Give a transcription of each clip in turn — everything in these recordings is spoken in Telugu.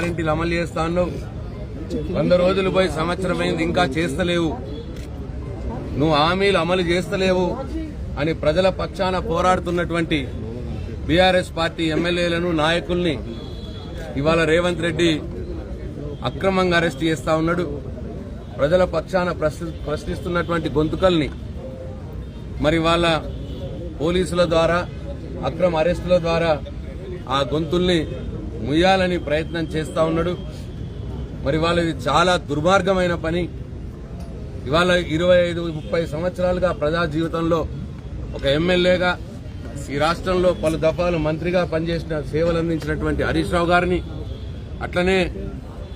గ్యారంటీలు అమలు చేస్తా ఉన్నావు. వంద రోజులు పోయి సంవత్సరమైంది ఇంకా చేస్తలేవు. నువ్వు హామీలు అమలు చేస్తలేవు అని ప్రజల పక్షాన పోరాడుతున్నటువంటి బీఆర్ఎస్ పార్టీ ఎమ్మెల్యేలను నాయకుల్ని ఇవాళ రేవంత్ రెడ్డి అక్రమంగా అరెస్ట్ చేస్తా ఉన్నాడు. ప్రజల పక్షాన ప్రశ్నిస్తున్నటువంటి గొంతుకల్ని మరి వాళ్ళ పోలీసుల ద్వారా అక్రమ అరెస్టుల ద్వారా ఆ గొంతుల్ని ముయ్యాలని ప్రయత్నం చేస్తూ ఉన్నాడు. మరి వాళ్ళది చాలా దుర్మార్గమైన పని. ఇవాళ ఇరవై ఐదు ముప్పై సంవత్సరాలుగా ప్రజా జీవితంలో ఒక ఎమ్మెల్యేగా ఈ రాష్ట్రంలో పలు దఫాలు మంత్రిగా పనిచేసిన సేవలు అందించినటువంటి హరీష్ రావు గారిని అట్లనే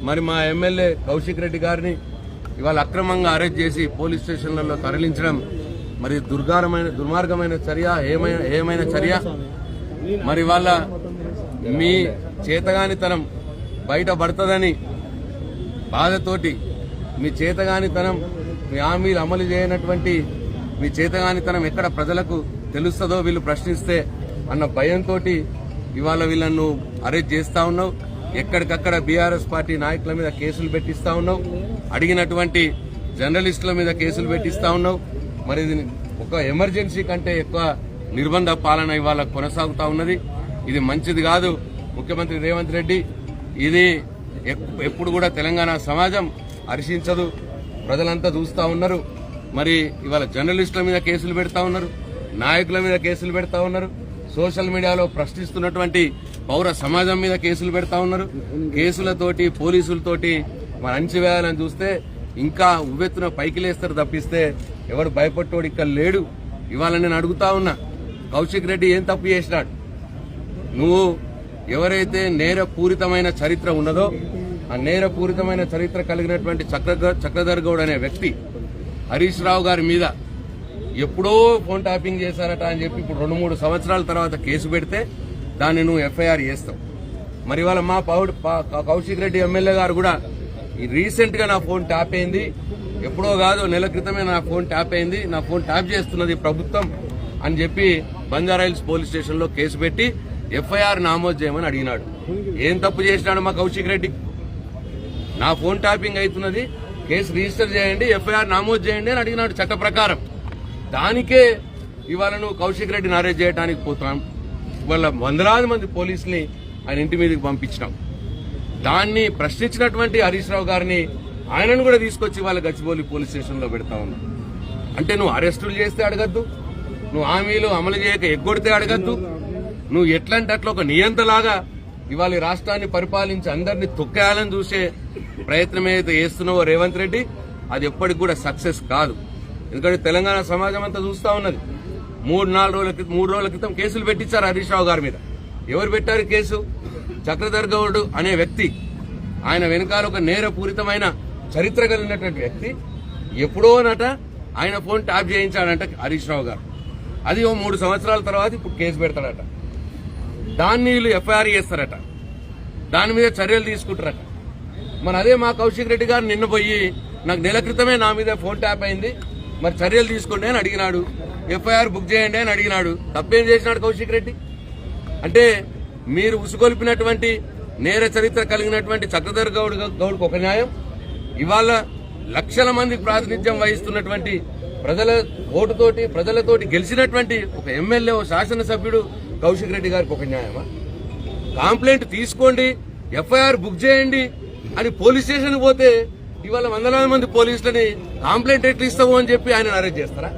మరి మా ఎమ్మెల్యే కౌశిక్ రెడ్డి గారిని ఇవాళ అక్రమంగా అరెస్ట్ చేసి పోలీస్ స్టేషన్లలో తరలించడం మరి దుర్గారమైన దుర్మార్గమైన చర్య ఏమైన ఏమైన చర్య? మరి వాళ్ళ మీ చేతగానితనం బయటపడుతుందని బాధతోటి మీ చేతగానితనం మీ హామీలు అమలు చేయనటువంటి మీ చేతగానితనం ఎక్కడ ప్రజలకు తెలుస్తుందో వీళ్ళు ప్రశ్నిస్తే అన్న భయంతో ఇవాళ వీళ్ళను అరెస్ట్ చేస్తా ఉన్నావు. ఎక్కడికక్కడ బీఆర్ఎస్ పార్టీ నాయకుల మీద కేసులు పెట్టిస్తా ఉన్నావు. అడిగినటువంటి జర్నలిస్టుల మీద కేసులు పెట్టిస్తా ఉన్నావు. మరి ఒక ఎమర్జెన్సీ కంటే ఎక్కువ నిర్బంధ పాలన ఇవాళ కొనసాగుతా ఉన్నది. ఇది మంచిది కాదు. ముఖ్యమంత్రి రేవంత్ రెడ్డి ఇది ఎప్పుడు కూడా తెలంగాణ సమాజం హర్షించదు. ప్రజలంతా చూస్తూ ఉన్నారు. మరి ఇవాళ జర్నలిస్టుల మీద కేసులు పెడతా ఉన్నారు. నాయకుల మీద కేసులు పెడతా ఉన్నారు. సోషల్ మీడియాలో ప్రశ్నిస్తున్నటువంటి పౌర సమాజం మీద కేసులు పెడతా ఉన్నారు. కేసులతోటి పోలీసులతోటి మరి అంచివేయాలని చూస్తే ఇంకా ఉవ్వెత్తున పైకి లేస్తారు తప్పిస్తే ఎవడు భయపట్టోడు ఇక్కడ లేడు. ఇవాళ నేను అడుగుతా ఉన్నా కౌశిక్ రెడ్డి ఏం తప్పు చేసినాడు? నువ్వు ఎవరైతే నేరపూరితమైన చరిత్ర ఉన్నదో ఆ నేరపూరితమైన చరిత్ర కలిగినటువంటి చక్ర చక్రధర్ గౌడ్ అనే వ్యక్తి హరీష్ రావు గారి మీద ఎప్పుడో ఫోన్ ట్యాపింగ్ చేశారట అని చెప్పి ఇప్పుడు రెండు మూడు సంవత్సరాల తర్వాత కేసు పెడితే దాన్ని నువ్వు ఎఫ్ఐఆర్ చేస్తావు. మరి ఇవాళ మా పౌడ్ కౌశిక్ రెడ్డి ఎమ్మెల్యే గారు కూడా ఈ నా ఫోన్ ట్యాప్ అయింది. ఎప్పుడో కాదు నెల క్రితమే నా ఫోన్ ట్యాప్ అయింది. నా ఫోన్ ట్యాప్ చేస్తున్నది ప్రభుత్వం అని చెప్పి బంజారాయిల్స్ పోలీస్ స్టేషన్లో కేసు పెట్టి ఎఫ్ఐఆర్ నమోదు చేయమని అడిగినాడు. ఏం తప్పు చేసినాడు మా కౌశిక్ రెడ్డి? నా ఫోన్ ట్యాపింగ్ అవుతున్నది కేసు రిజిస్టర్ చేయండి ఎఫ్ఐఆర్ నమోదు చేయండి అని అడిగినాడు చట్ట ప్రకారం. దానికే ఇవాళ నువ్వు కౌశిక్ రెడ్డిని అరెస్ట్ చేయడానికి పోతున్నాం ఇవాళ వందలాది మంది పోలీసుని ఆయన ఇంటి మీదకి పంపించినాం. దాన్ని ప్రశ్నించినటువంటి హరీష్ రావు గారిని ఆయనను కూడా తీసుకొచ్చి వాళ్ళ గచ్చిబౌలి పోలీస్ స్టేషన్లో పెడతా ఉన్నాం. అంటే నువ్వు అరెస్టులు చేస్తే అడగద్దు నువ్వు హామీలు అమలు చేయక ఎగ్గొడితే అడగద్దు నువ్వు ఎట్లంటే అట్లా ఒక నియంతలాగా ఇవాళ ఈ రాష్ట్రాన్ని పరిపాలించి అందరినీ తొక్కేయాలని చూసే ప్రయత్నం ఏదైతే చేస్తున్నావో రేవంత్ రెడ్డి అది ఎప్పటికి కూడా సక్సెస్ కాదు. ఎందుకంటే తెలంగాణ సమాజం అంతా చూస్తా ఉన్నది. మూడు నాలుగు రోజుల క్రితం మూడు రోజుల క్రితం కేసులు పెట్టించారు హరీష్ రావు గారి మీద. ఎవరు పెట్టారు కేసు? చక్రధర్ గౌడ్ అనే వ్యక్తి ఆయన వెనకాల ఒక నేరపూరితమైన చరిత్ర కలిగినటువంటి వ్యక్తి ఎప్పుడో అనట ఆయన ఫోన్ ట్యాప్ చేయించాడంట హరీష్ రావు గారు. అది ఓ మూడు సంవత్సరాల తర్వాత ఇప్పుడు కేసు పెడతాడట. దాన్ని వీళ్ళు ఎఫ్ఐఆర్ చేస్తారట. దాని మీద చర్యలు తీసుకుంటారట. మరి అదే మా కౌశిక్ రెడ్డి గారు నిన్న పోయి నాకు నెల క్రితమే నా మీద ఫోన్ ట్యాప్ అయింది. మరి చర్యలు తీసుకోండి అని అడిగినాడు. ఎఫ్ఐఆర్ బుక్ చేయండి అని అడిగినాడు. తప్పేం చేసినాడు కౌశిక్ రెడ్డి? అంటే మీరు ఉసుగొల్పినటువంటి నేర చరిత్ర కలిగినటువంటి చక్రధర్ గౌడ్ గౌడ్కి ఒక న్యాయం. ఇవాళ లక్షల మందికి ప్రాతినిధ్యం వహిస్తున్నటువంటి ప్రజల ఓటుతోటి ప్రజలతోటి గెలిచినటువంటి ఒక ఎమ్మెల్యే ఓ శాసనసభ్యుడు కౌశిక్ రెడ్డి గారికి ఒక న్యాయమా? కంప్లైంట్ తీసుకోండి ఎఫ్ఐఆర్ బుక్ చేయండి అని పోలీస్ స్టేషన్ పోతే ఇవాళ వందలాది మంది పోలీసులని కంప్లైంట్ ఎట్లా ఇస్తావు అని చెప్పి ఆయన అరెస్ట్ చేస్తారా?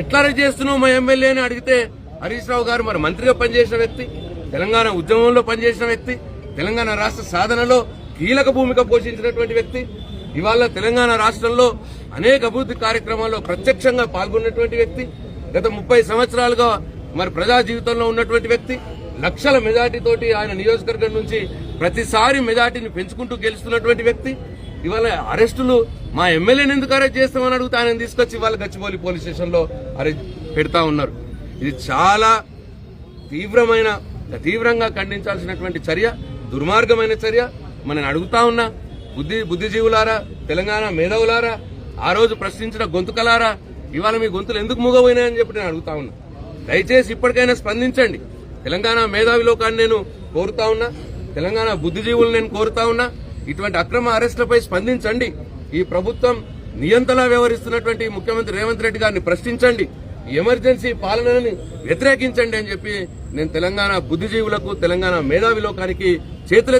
ఎట్లా అరెస్ట్ చేస్తున్నావు మా ఎమ్మెల్యే అని అడిగితే హరీష్ రావు గారు మరి మంత్రిగా పనిచేసిన వ్యక్తి తెలంగాణ ఉద్యమంలో పనిచేసిన వ్యక్తి తెలంగాణ రాష్ట్ర సాధనలో కీలక భూమిక పోషించినటువంటి వ్యక్తి ఇవాళ తెలంగాణ రాష్ట్రంలో అనేక అభివృద్ధి కార్యక్రమాల్లో ప్రత్యక్షంగా పాల్గొన్నటువంటి వ్యక్తి గత ముప్పై సంవత్సరాలుగా మరి ప్రజా జీవితంలో ఉన్నటువంటి వ్యక్తి లక్షల మెజార్టీతోటి ఆయన నియోజకవర్గం నుంచి ప్రతిసారి మెజార్టీని పెంచుకుంటూ గెలుస్తున్నటువంటి వ్యక్తి. ఇవాళ అరెస్టులు మా ఎమ్మెల్యేని ఎందుకు అరెస్ట్ చేస్తామని అడిగితే ఆయన తీసుకొచ్చి ఇవాళ గచ్చిబౌలి పోలీస్ స్టేషన్లో అరెస్ట్ పెడతా ఉన్నారు. ఇది చాలా తీవ్రమైన తీవ్రంగా ఖండించాల్సినటువంటి చర్య దుర్మార్గమైన చర్య. మనం అడుగుతా ఉన్నా బుద్ధి బుద్ధిజీవులారా తెలంగాణ మేధావులారా ఆ రోజు ప్రశ్నించిన గొంతుకలారా ఇవాళ మీ గొంతులు ఎందుకు మూగపోయినాయని చెప్పి నేను అడుగుతా ఉన్నా. దయచేసి ఇప్పటికైనా స్పందించండి. తెలంగాణ మేధావి లోకాన్ని నేను కోరుతా ఉన్నా తెలంగాణ బుద్ధిజీవులు నేను కోరుతా ఉన్నా ఇటువంటి అక్రమ అరెస్టులపై స్పందించండి. ఈ ప్రభుత్వం నియంతలా వ్యవహరిస్తున్నటువంటి ముఖ్యమంత్రి రేవంత్ రెడ్డి గారిని ప్రశ్నించండి. ఎమర్జెన్సీ పాలనని వ్యతిరేకించండి అని చెప్పి నేను తెలంగాణ బుద్ధిజీవులకు తెలంగాణ మేధావి లోకానికి చేతులెత్తి